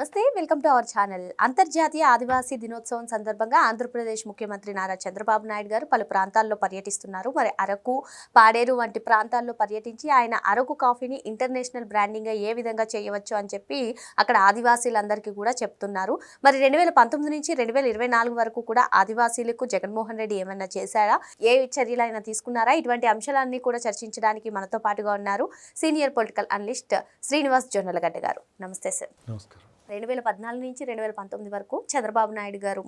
నమస్తే welcome to our channel. అంతర్జాతీయ ఆదివాసీ దినోత్సవం సందర్భంగా ఆంధ్రప్రదేశ్ ముఖ్యమంత్రి నారా చంద్రబాబు నాయుడు గారు పలు ప్రాంతాల్లో పర్యటిస్తున్నారు. మరి అరకు పాడేరు వంటి ప్రాంతాల్లో పర్యటించి ఆయన అరకు కాఫీని ఇంటర్నేషనల్ బ్రాండింగ్గా ఏ విధంగా చేయవచ్చు అని చెప్పి అక్కడ ఆదివాసీలందరికీ కూడా చెప్తున్నారు. మరి రెండు వేల పంతొమ్మిది నుంచి రెండు వేల ఇరవై నాలుగు వరకు కూడా ఆదివాసీలకు జగన్మోహన్ రెడ్డి ఏమైనా చేశారా? ఏ చర్యలు అయినా తీసుకున్నారా? ఇటువంటి అంశాలన్నీ కూడా చర్చించడానికి మనతో పాటుగా ఉన్నారు senior political analyst Srinivas Jonnalagadda garu. నమస్తే సార్. నమస్కారం. రెండు వేల పద్నాలుగు నుంచి రెండు వేల పంతొమ్మిది వరకు చంద్రబాబు నాయుడు గారు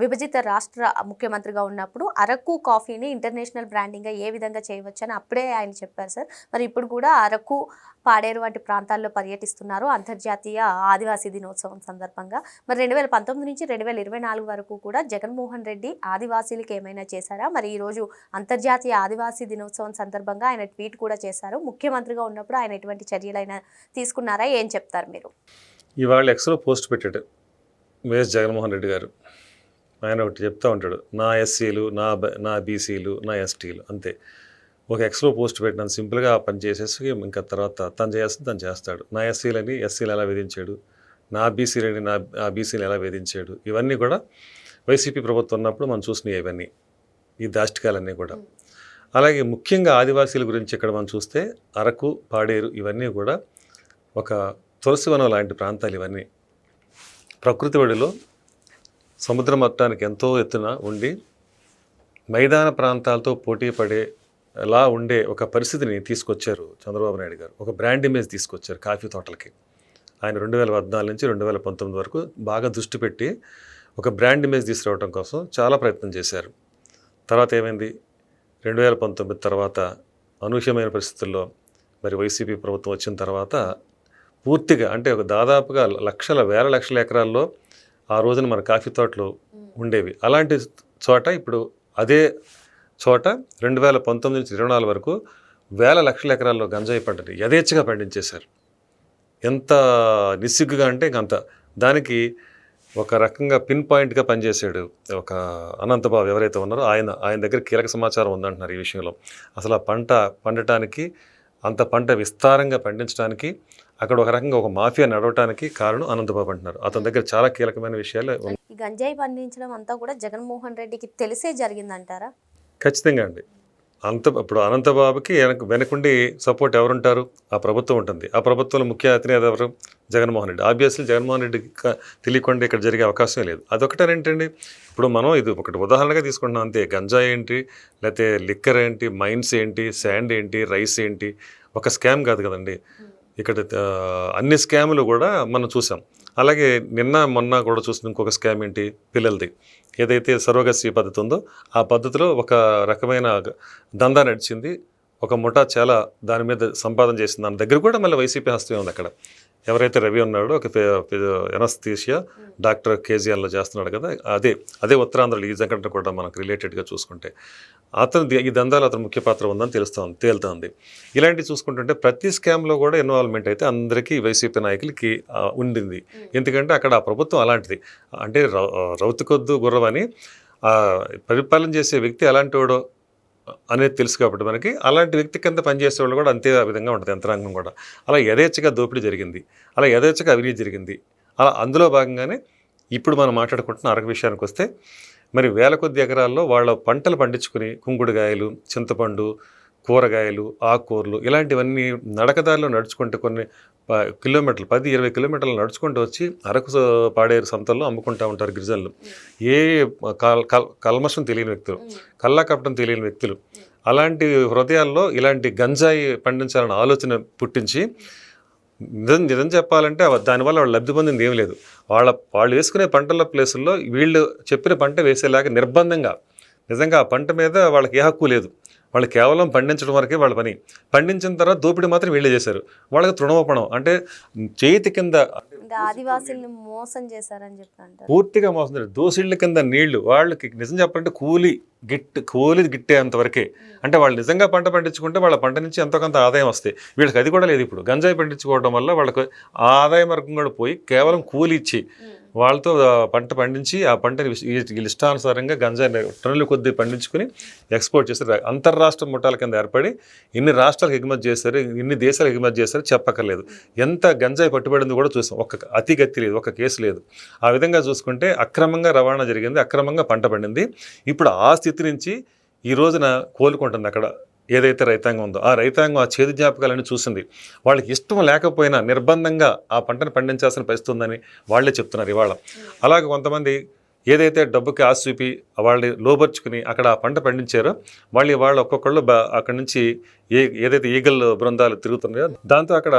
విభజిత రాష్ట్ర ముఖ్యమంత్రిగా ఉన్నప్పుడు అరకు కాఫీని ఇంటర్నేషనల్ బ్రాండింగ్గా ఏ విధంగా చేయవచ్చు అని అప్పుడే ఆయన చెప్పారు సార్. మరి ఇప్పుడు కూడా అరకు పాడేరు వంటి ప్రాంతాల్లో పర్యటిస్తున్నారు అంతర్జాతీయ ఆదివాసీ దినోత్సవం సందర్భంగా. మరి రెండు వేల పంతొమ్మిది నుంచి రెండు వేల ఇరవై నాలుగు వరకు కూడా జగన్మోహన్ రెడ్డి ఆదివాసీలకు ఏమైనా చేశారా? మరి ఈరోజు అంతర్జాతీయ ఆదివాసీ దినోత్సవం సందర్భంగా ఆయన ట్వీట్ కూడా చేశారు. ముఖ్యమంత్రిగా ఉన్నప్పుడు ఆయన ఎటువంటి చర్యలైనా తీసుకున్నారా? ఏం చెప్తారు మీరు? ఇవాళ ఎక్స్లో పోస్ట్ పెట్టాడు వైఎస్ జగన్మోహన్ రెడ్డి గారు. ఆయన ఒకటి చెప్తా ఉంటాడు నా ఎస్సీలు నా బ- నా బీసీలు నా ఎస్టీలు అంతే. ఒక ఎక్స్లో పోస్ట్ పెట్టినాను సింపుల్గా ఆ పని చేసేసి ఇంకా తర్వాత తను చేస్తుంది తను చేస్తాడు. నా ఎస్సీలని ఎస్సీలు ఎలా వేధించాడు? నా బీసీలని నా ఆ బీసీలు ఎలా వేధించాడు? ఇవన్నీ కూడా వైసీపీ ప్రభుత్వం ఉన్నప్పుడు మనం చూసినాయి ఇవన్నీ ఈ దాష్టికాలన్నీ కూడా. అలాగే ముఖ్యంగా ఆదివాసీల గురించి ఇక్కడ మనం చూస్తే అరకు పాడేరు ఇవన్నీ కూడా ఒక తులసివనం లాంటి ప్రాంతాలు ఇవన్నీ. ప్రకృతి ఒడిలో సముద్ర మట్టానికి ఎంతో ఎత్తున ఉండి మైదాన ప్రాంతాలతో పోటీ పడే ఉండే ఒక పరిస్థితిని తీసుకొచ్చారు చంద్రబాబు నాయుడు గారు. ఒక బ్రాండ్ ఇమేజ్ తీసుకొచ్చారు కాఫీ తోటలకి. ఆయన రెండు వేల పద్నాలుగు నుంచి రెండు వేల పంతొమ్మిది వరకు బాగా దృష్టి పెట్టి ఒక బ్రాండ్ ఇమేజ్ తీసుకురావడం కోసం చాలా ప్రయత్నం చేశారు. తర్వాత ఏమైంది? రెండు వేల పంతొమ్మిది తర్వాత అనూహ్యమైన పరిస్థితుల్లో మరి వైసీపీ ప్రభుత్వం వచ్చిన తర్వాత పూర్తిగా అంటే ఒక దాదాపుగా లక్షల వేల లక్షల ఎకరాల్లో ఆ రోజున మన కాఫీ తోటలు ఉండేవి. అలాంటి చోట ఇప్పుడు అదే చోట రెండు వేల పంతొమ్మిది నుంచి ఇరవై నాలుగు వరకు వేల లక్షల ఎకరాల్లో గంజాయి పంటని యథేచ్ఛగా పండించేశారు. ఎంత నిస్సిగ్గుగా అంటే ఇంక అంత. దానికి ఒక రకంగా పిన్ పాయింట్గా పనిచేసాడు ఒక అనంతబాబు ఎవరైతే ఉన్నారో ఆయన ఆయన దగ్గర కీలక సమాచారం ఉందంటున్నారు ఈ విషయంలో. అసలు ఆ పంట పండటానికి అంత పంట విస్తారంగా పండించడానికి అక్కడ ఒక రకంగా ఒక మాఫియా నడవటానికి కారణం అనంతబాబు అంటున్నారు. అతని దగ్గర చాలా కీలకమైన విషయాలు. ఈ గంజాయి పండించడం అంతా కూడా జగన్మోహన్ రెడ్డికి తెలిసే జరిగిందంటారా? ఖచ్చితంగా అండి. అంత ఇప్పుడు అనంతబాబుకి వెనక వెనకుండి సపోర్ట్ ఎవరుంటారు? ఆ ప్రభుత్వం ఉంటుంది. ఆ ప్రభుత్వంలో ముఖ్య అధినేత ఎవరు? జగన్మోహన్ రెడ్డి. ఆబ్వియస్లీ జగన్మోహన్ రెడ్డికి తెలియకుండా ఇక్కడ జరిగే అవకాశం లేదు. అదొకటేంటండి? ఇప్పుడు మనం ఇది ఒకటి ఉదాహరణగా తీసుకుంటున్నాం. అంతే గంజాయి ఏంటి? లేకపోతే లిక్కర్ ఏంటి? మైన్స్ ఏంటి? శాండ్ ఏంటి? రైస్ ఏంటి? ఒక స్కామ్ కాదు కదండి. ఇక్కడ అన్ని స్కాములు కూడా మనం చూసాం. అలాగే నిన్న మొన్న కూడా చూసిన ఇంకొక స్కామ్ ఏంటి? పిల్లలది. ఏదైతే సర్వగస్య పద్ధతి ఉందో ఆ పద్ధతిలో ఒక రకమైన దందా నడిచింది. ఒక ముఠా చాలా దాని మీద సంపాదన చేసింది. దాని దగ్గర కూడా మళ్ళీ వైసీపీ హస్తం ఉంది అక్కడ. ఎవరైతే రవి ఉన్నాడో ఒక ఎనస్థీషియా డాక్టర్ కేజీఎల్లో చేస్తున్నాడు కదా అదే అదే ఉత్తరాంధ్రలో ఈ సంఘటన కూడా మనకు రిలేటెడ్గా చూసుకుంటే. అతను ఈ దందాలు అతను ముఖ్య పాత్ర ఉందని తెలుస్తుంది తేలుతుంది. ఇలాంటివి చూసుకుంటుంటే ప్రతి స్కామ్లో కూడా ఇన్వాల్వ్మెంట్ అయితే అందరికీ వైసీపీ నాయకులకి ఉండింది. ఎందుకంటే అక్కడ ఆ ప్రభుత్వం అలాంటిది. అంటే రౌ- రౌతుకొద్దు గుర్రవని పరిపాలన చేసే వ్యక్తి ఎలాంటి వాడో అనేది తెలుసు కాబట్టి మనకి అలాంటి వ్యక్తి కింద పనిచేసే వాళ్ళు కూడా అంతే విధంగా ఉంటుంది యంత్రాంగం కూడా. అలా యథేచ్ఛగా దోపిడీ జరిగింది. అలా యథేచ్ఛగా అవినీతి జరిగింది. అలా అందులో భాగంగానే ఇప్పుడు మనం మాట్లాడుకుంటున్న అరకు విషయానికి వస్తే మరి వేల కొద్ది ఎకరాల్లో వాళ్ళ పంటలు పండించుకుని కుంకుడుకాయలు చింతపండు కూరగాయలు ఆకుకూరలు ఇలాంటివన్నీ నడకదారిలో నడుచుకుంటూ కొన్ని కిలోమీటర్లు పది ఇరవై కిలోమీటర్లు నడుచుకుంటూ వచ్చి అరకు పాడేరు సంతల్లో అమ్ముకుంటూ ఉంటారు గిరిజనులు. ఏ కల్ కల్- కల్మషం తెలియని వ్యక్తులు కల్లా కప్పడం తెలియని వ్యక్తులు అలాంటి హృదయాల్లో ఇలాంటి గంజాయి పండించాలన్న ఆలోచన పుట్టించి నిజం నిజం చెప్పాలంటే దానివల్ల వాళ్ళు లబ్ధి పొందింది ఏం లేదు. వాళ్ళ వాళ్ళు వేసుకునే పంటల ప్లేసుల్లో వీళ్ళు చెప్పిన పంట వేసేలాగా నిర్బంధంగా నిజంగా ఆ పంట మీద వాళ్ళకి ఏ హక్కు లేదు. వాళ్ళు కేవలం పండించడం వరకే వాళ్ళ పని. పండించిన తర్వాత దోపిడీ మాత్రం వీళ్ళే చేశారు. వాళ్ళకి తృణమోపణం అంటే చేతి కింద అంటే ఆదివాసీల్ని మోసం చేశారని చెప్పి అంటారు. పూర్తిగా మోసం చేశారు. దోసిళ్ళ కింద నీళ్ళు వాళ్ళకి నిజం చెప్పాలంటే కూలి గిట్ కూలి గిట్టేంత వరకే అంటే వాళ్ళు నిజంగా పంట పండించుకుంటే వాళ్ళ పంట నుంచి ఎంతో కొంత ఆదాయం వస్తాయి. వీళ్ళకి అది కూడా లేదు ఇప్పుడు. గంజాయి పండించుకోవడం వల్ల వాళ్ళకి ఆదాయ మార్గం కూడా పోయి కేవలం కూలి ఇచ్చి వాళ్ళతో పంట పండించి ఆ పంటని వీళ్ళ ఇష్టానుసారంగా గంజాయి టన్నులు కొద్దీ పండించుకుని ఎక్స్పోర్ట్ చేస్తారు అంతర్రాష్ట్ర ముఠాల కింద ఏర్పడి ఇన్ని రాష్ట్రాలకు ఎగుమతి చేశారు ఇన్ని దేశాలకు ఎగుమతి చేస్తారు చెప్పక్కర్లేదు. ఎంత గంజాయి పట్టుబడింది కూడా చూసాం. ఒక అతిగతి లేదు ఒక కేసు లేదు. ఆ విధంగా చూసుకుంటే అక్రమంగా రవాణా జరిగింది అక్రమంగా పంట పండింది. ఇప్పుడు ఆ స్థితి నుంచి ఈ రోజున కోలుకుంటుంది అక్కడ ఏదైతే రైతాంగం ఉందో ఆ రైతాంగం ఆ చేదు జ్ఞాపకాలను చూసింది. వాళ్ళకి ఇష్టం లేకపోయినా నిర్బంధంగా ఆ పంటను పండించాల్సిన పరిస్థితి ఉందని వాళ్ళే చెప్తున్నారు ఇవాళ. అలాగే కొంతమంది ఏదైతే డబ్బుకి ఆశ చూపి వాళ్ళని లోబర్చుకుని అక్కడ ఆ పంట పండించారో వాళ్ళు వాళ్ళు ఒక్కొక్కళ్ళు బ- అక్కడి నుంచి ఏ ఏదైతే ఈగల్ బృందాలు తిరుగుతున్నాయో దాంతో అక్కడ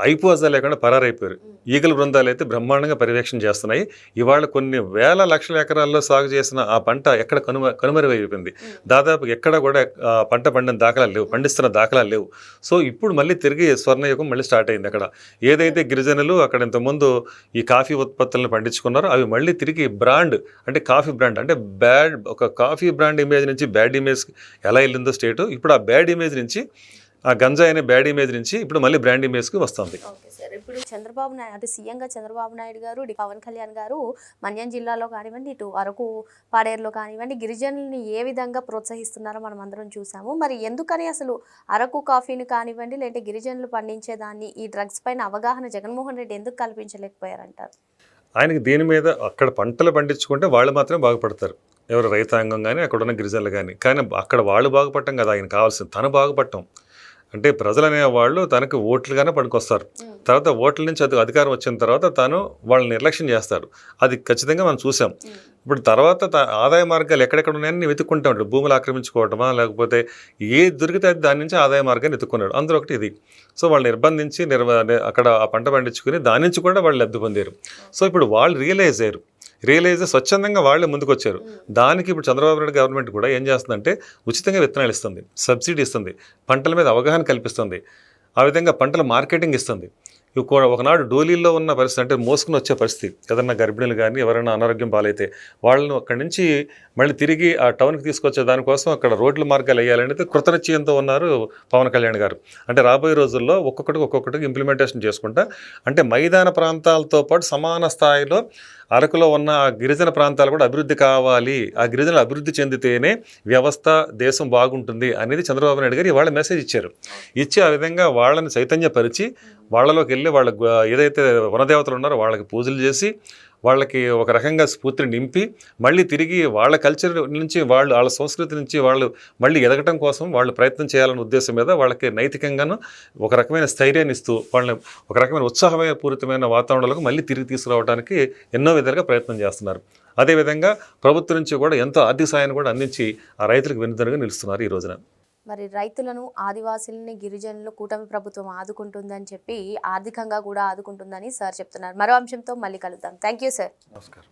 అయిపోజా లేకుండా పరారైపోయారు. ఈగల బృందాలు అయితే బ్రహ్మాండంగా పర్యవేక్షణ చేస్తున్నాయి. ఇవాళ కొన్ని వేల లక్షల ఎకరాల్లో సాగు చేసిన ఆ పంట ఎక్కడ కనుమ కనుమరుగైపోయింది. దాదాపు ఎక్కడ కూడా ఆ, పంట పండిన దాఖలాలు లేవు పండిస్తున్న దాఖలాలు లేవు. సో ఇప్పుడు మళ్ళీ తిరిగి స్వర్ణయుగం మళ్ళీ స్టార్ట్ అయింది అక్కడ. ఏదైతే గిరిజనులు అక్కడ ఇంతకుముందు ఈ కాఫీ ఉత్పత్తులను పండించుకున్నారో అవి మళ్ళీ తిరిగి బ్రాండ్ అంటే కాఫీ బ్రాండ్ అంటే బ్యాడ్ ఒక కాఫీ బ్రాండ్ ఇమేజ్ నుంచి బ్యాడ్ ఇమేజ్ ఎలా వెళ్ళిందో స్టేట్ ఇప్పుడు ఆ బ్యాడ్ ఇమేజ్ నుంచి ఆ గంజాయి అనే బ్యాడ్ ఇమేజ్ నుంచి ఇప్పుడు మళ్ళీ బ్రాండ్ ఇమేజ్కి వస్తుంది. Okay sir. ఇప్పుడు చంద్రబాబు నాయుడు అటు సీఎంగా చంద్రబాబు నాయుడు గారు ఇటు పవన్ కళ్యాణ్ గారు మన్యం జిల్లాలో కానివ్వండి ఇటు అరకు పాడేరులో కానివ్వండి గిరిజనుల్ని ఏ విధంగా ప్రోత్సహిస్తున్నారో మనం అందరం చూసాము. మరి ఎందుకని అసలు అరకు కాఫీని కానివ్వండి లేదంటే గిరిజనులు పండించేదాన్ని ఈ డ్రగ్స్ పైన అవగాహన జగన్మోహన్ రెడ్డి ఎందుకు కల్పించలేకపోయారంటారు? ఆయనకి దీని మీద అక్కడ పంటలు పండించుకుంటే వాళ్ళు మాత్రమే బాగుపడతారు. ఎవరు రైతాంగం కానీ అక్కడ ఉన్న గిరిజనులు కానీ కానీ అక్కడ వాళ్ళు బాగుపడటం కదా ఆయన కావాల్సింది తను బాగుపడటం. అంటే ప్రజలు అనేవాళ్ళు తనకి ఓట్లుగానే పనికొస్తారు. తర్వాత ఓట్ల నుంచి అది అధికారం వచ్చిన తర్వాత తాను వాళ్ళని నిర్లక్ష్యం చేస్తాడు. అది ఖచ్చితంగా మనం చూసాం. ఇప్పుడు తర్వాత ఆదాయ మార్గాలు ఎక్కడెక్కడ ఉన్నాయని వెతుక్కుంటా ఉంటాడు భూములు ఆక్రమించుకోవటమా లేకపోతే ఏ దొరికితే అది దాని నుంచి ఆదాయ మార్గాన్ని వెతుక్కున్నాడు అందులో ఒకటి ఇది. సో వాళ్ళు నిర్బంధించి నిర్వ అక్కడ ఆ పంట పండించుకుని దాని నుంచి కూడా వాళ్ళు లబ్ధి పొందారు. సో ఇప్పుడు వాళ్ళు రియలైజ్ అయ్యారు. రియలైజ్ స్వచ్ఛందంగా వాళ్ళే ముందుకు వచ్చారు దానికి ఇప్పుడు చంద్రబాబు నాయుడు గవర్నమెంట్ కూడా ఏం చేస్తుందంటే ఉచితంగా విత్తనాలు ఇస్తుంది. సబ్సిడీ ఇస్తుంది. పంటల మీద అవగాహన కల్పిస్తుంది. ఆ విధంగా పంటల మార్కెటింగ్ ఇస్తుంది. ఇంకో ఒకనాడు డోలీల్లో ఉన్న పరిస్థితి అంటే మోసుకుని వచ్చే పరిస్థితి. ఏదన్నా గర్భిణీలు కానీ ఎవరైనా అనారోగ్యం పాలైతే వాళ్ళను అక్కడి నుంచి మళ్ళీ తిరిగి ఆ టౌన్కి తీసుకొచ్చే దానికోసం అక్కడ రోడ్ల మార్గాలు వేయాలనేది కృతనిశ్చయంతో ఉన్నారు పవన్ కళ్యాణ్ గారు. అంటే రాబోయే రోజుల్లో ఒక్కొక్కటికి ఒక్కొక్కటికి ఇంప్లిమెంటేషన్ చేసుకుంటా అంటే మైదాన ప్రాంతాలతో పాటు సమాన స్థాయిలో అరకులో ఉన్న ఆ గిరిజన ప్రాంతాలు కూడా అభివృద్ధి కావాలి. ఆ గిరిజనులు అభివృద్ధి చెందితేనే వ్యవస్థ దేశం బాగుంటుంది అనేది చంద్రబాబు నాయుడు గారు ఇవాళ మెసేజ్ ఇచ్చారు. ఇచ్చి ఆ విధంగా వాళ్ళని చైతన్యపరిచి వాళ్ళలోకి వెళ్ళి వాళ్ళ ఏదైతే వనదేవతలు ఉన్నారో వాళ్ళకి పూజలు చేసి వాళ్ళకి ఒక రకంగా స్ఫూర్తిని నింపి మళ్ళీ తిరిగి వాళ్ళ కల్చర్ నుంచి వాళ్ళు వాళ్ళ సంస్కృతి నుంచి వాళ్ళు మళ్ళీ ఎదగటం కోసం వాళ్ళు ప్రయత్నం చేయాలనే ఉద్దేశం మీద వాళ్ళకి నైతికంగాను ఒక రకమైన స్థైర్యాన్ని ఇస్తూ వాళ్ళని ఒక రకమైన ఉత్సాహమైన పూరితమైన వాతావరణంలోకి మళ్ళీ తిరిగి తీసుకురావడానికి ఎన్నో విధాలుగా ప్రయత్నం చేస్తున్నారు. అదేవిధంగా ప్రభుత్వం నుంచి కూడా ఎంతో ఆర్థిక సాయాన్ని కూడా అందించి ఆ రైతులకు వెనుదనుగా నిలుస్తున్నారు ఈ రోజున. మరి రైతులను ఆదివాసుల్ని గిరిజనులు కూటమి ప్రభుత్వం ఆదుకుంటుందని చెప్పి ఆర్థికంగా కూడా ఆదుకుంటుందని సార్ చెప్తున్నారు. మరో అంశంతో మళ్ళీ కలుద్దాం. థ్యాంక్ యూ సార్ నమస్కారం.